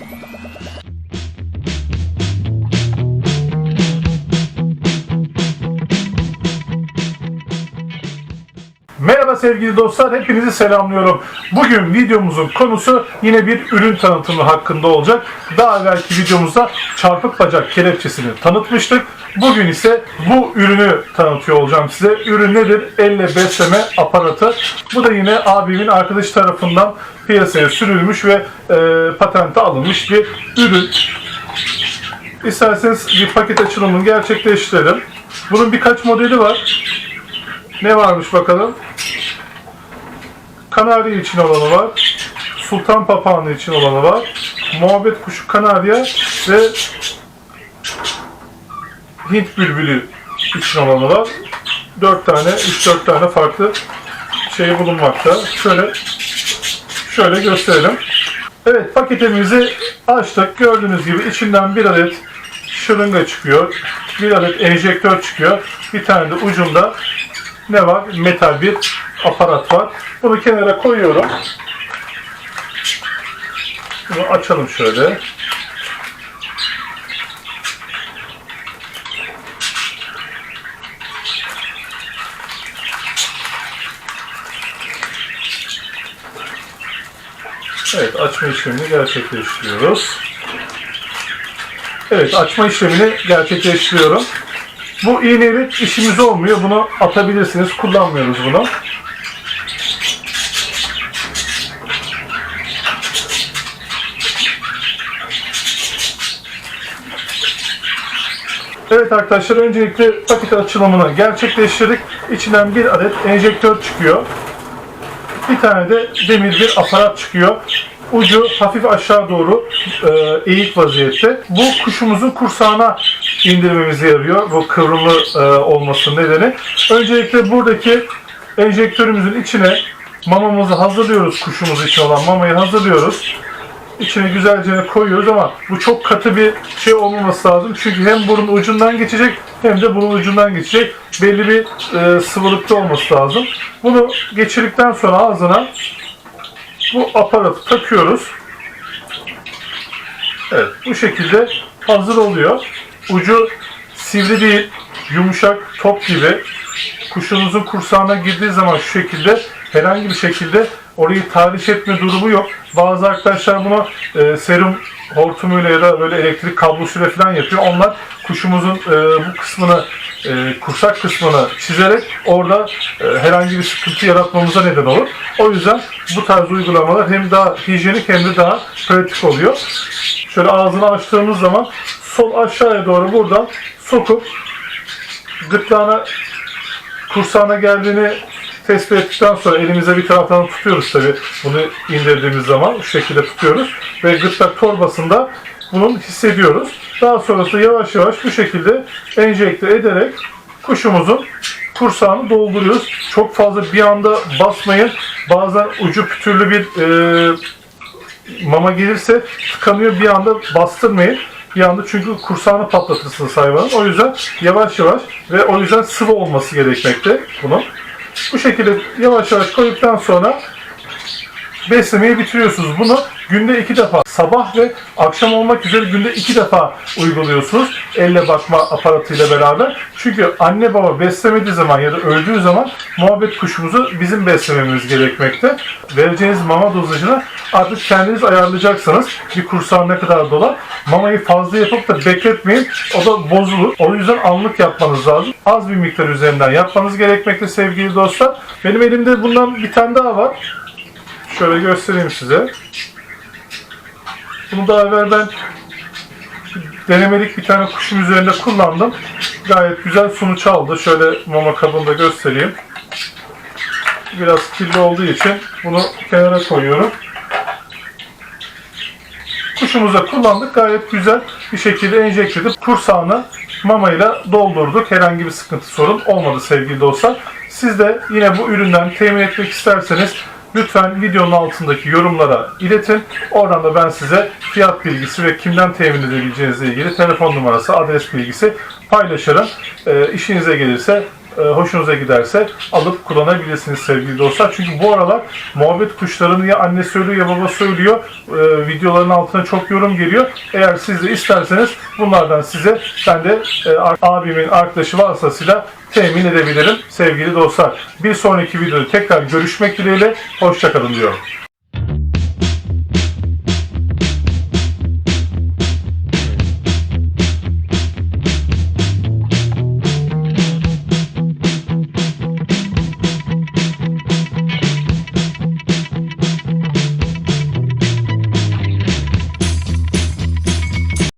you Merhaba sevgili dostlar, hepinizi selamlıyorum. Bugün videomuzun konusu yine bir ürün tanıtımı hakkında olacak. Daha evvelki videomuzda çarpık bacak kelepçesini tanıtmıştık. Bugün ise bu ürünü tanıtıyor olacağım size. Ürün nedir? Elle besleme aparatı. Bu da yine abimin arkadaşı tarafından piyasaya sürülmüş ve e, patente alınmış bir ürün. İsterseniz bir paket açılımını gerçekleştirelim. Bunun birkaç modeli var. Ne varmış bakalım? Kanarya için olanı var. Sultan papağanı için olanı var. Muhabbet kuşu kanarya ve Hint bülbülü için olanı var. 4 tane, 3-4 tane farklı şey bulunmakta. Şöyle şöyle gösterelim. Evet paketimizi açtık. Gördüğünüz gibi içinden bir adet şırınga çıkıyor. Bir adet enjektör çıkıyor. Bir tane de ucunda ne var? Metal bir aparat var. Bunu kenara koyuyorum. Bunu açalım şöyle. Evet, açma işlemini gerçekleştiriyoruz. Evet, açma işlemini gerçekleştiriyorum. Bu iğnelik işimiz olmuyor. Bunu atabilirsiniz. Kullanmıyoruz bunu. Evet arkadaşlar öncelikle paket açılımını gerçekleştirdik. İçinden bir adet enjektör çıkıyor. Bir tane de demir bir aparat çıkıyor. Ucu hafif aşağı doğru e, eğik vaziyette. Bu kuşumuzun kursağına indirmemize yarıyor. Bu kıvrımlı e, olmasının nedeni. Öncelikle buradaki enjektörümüzün içine mamamızı hazırlıyoruz. Kuşumuz için olan mamayı hazırlıyoruz. İçine güzelce koyuyoruz ama bu çok katı bir şey olmaması lazım. Çünkü hem burun ucundan geçecek hem de burun ucundan geçecek. Belli bir e, sıvılıkta olması lazım. Bunu geçirdikten sonra ağzına bu aparatı takıyoruz. Evet bu şekilde hazır oluyor. Ucu sivri değil, yumuşak top gibi. Kuşunuzun kursağına girdiği zaman şu şekilde herhangi bir şekilde orayı tahriş etme durumu yok. Bazı arkadaşlar bunu e, serum hortumuyla ya da böyle elektrik kablosuyla falan yapıyor. Onlar kuşumuzun e, bu kısmını, e, kursak kısmını çizerek orada e, herhangi bir sıkıntı yaratmamıza neden olur. O yüzden bu tarz uygulamalar hem daha hijyenik hem de daha pratik oluyor. Şöyle ağzını açtığımız zaman sol aşağıya doğru buradan sokup gırtlağına kursağına geldiğini tespit ettikten sonra elimize bir taraftan tutuyoruz tabi bunu indirdiğimiz zaman şu şekilde tutuyoruz ve gırtlak torbasında bunun hissediyoruz. Daha sonrasında yavaş yavaş bu şekilde enjekte ederek kuşumuzun kursağını dolduruyoruz. Çok fazla bir anda basmayın. Bazen ucu pütürlü bir e, mama gelirse tıkanıyor bir anda bastırmayın. Bir anda çünkü kursağını patlatırsınız hayvanın. O yüzden yavaş yavaş ve o yüzden sıvı olması gerekmekte bunun. Bu şekilde yavaş yavaş koyduktan sonra beslemeyi bitiriyorsunuz. Bunu günde iki defa sabah ve akşam olmak üzere günde iki defa uyguluyorsunuz. Elle bakma aparatıyla beraber. Çünkü anne baba beslemediği zaman ya da öldüğü zaman muhabbet kuşumuzu bizim beslememiz gerekmekte. Vereceğiniz mama dozajını artık kendiniz ayarlayacaksınız. Bir kursağın ne kadar dolar. Mamayı fazla yapıp da bekletmeyin. O da bozulur. O yüzden anlık yapmanız lazım. Az bir miktar üzerinden yapmanız gerekmekte sevgili dostlar. Benim elimde bundan bir tane daha var. Şöyle göstereyim size. Bunu daha evvel ben denemelik bir tane kuşun üzerinde kullandım. Gayet güzel sonuç aldı. Şöyle mama kabında göstereyim. Biraz kirli olduğu için bunu kenara koyuyorum. Kuşumuza kullandık. Gayet güzel bir şekilde enjekte edip kursağını mamayla doldurduk. Herhangi bir sıkıntı sorun olmadı sevgili dostlar. Siz de yine bu üründen temin etmek isterseniz lütfen videonun altındaki yorumlara iletin. Oradan da ben size fiyat bilgisi ve kimden temin edebileceğinizle ilgili telefon numarası, adres bilgisi paylaşırım. E, işinize gelirse hoşunuza giderse alıp kullanabilirsiniz sevgili dostlar. Çünkü bu aralar muhabbet kuşlarını ya anne söylüyor ya baba söylüyor. E, videoların altına çok yorum geliyor. Eğer siz de isterseniz bunlardan size ben de e, abimin arkadaşı vasıtasıyla temin edebilirim sevgili dostlar. Bir sonraki videoda tekrar görüşmek dileğiyle. Hoşçakalın diyorum.